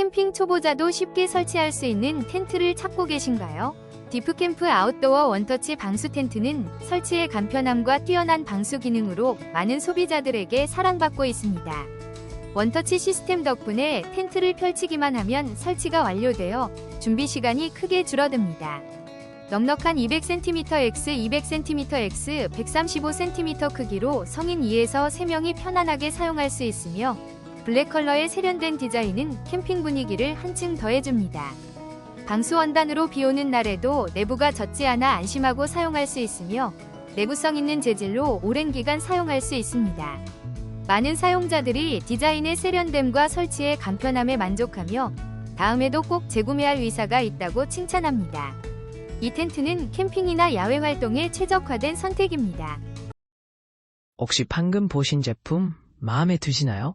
캠핑 초보자도 쉽게 설치할 수 있는 텐트를 찾고 계신가요? 디프캠프 아웃도어 원터치 방수 텐트는 설치의 간편함과 뛰어난 방수 기능으로 많은 소비자들에게 사랑받고 있습니다. 원터치 시스템 덕분에 텐트를 펼치기만 하면 설치가 완료되어 준비 시간이 크게 줄어듭니다. 넉넉한 200cmx, 200cmx, 135cm 크기로 성인 2에서 3명이 편안하게 사용할 수 있으며 블랙 컬러의 세련된 디자인은 캠핑 분위기를 한층 더해줍니다. 방수 원단으로 비 오는 날에도 내부가 젖지 않아 안심하고 사용할 수 있으며 내구성 있는 재질로 오랜 기간 사용할 수 있습니다. 많은 사용자들이 디자인의 세련됨과 설치의 간편함에 만족하며 다음에도 꼭 재구매할 의사가 있다고 칭찬합니다. 이 텐트는 캠핑이나 야외 활동에 최적화된 선택입니다. 혹시 방금 보신 제품 마음에 드시나요?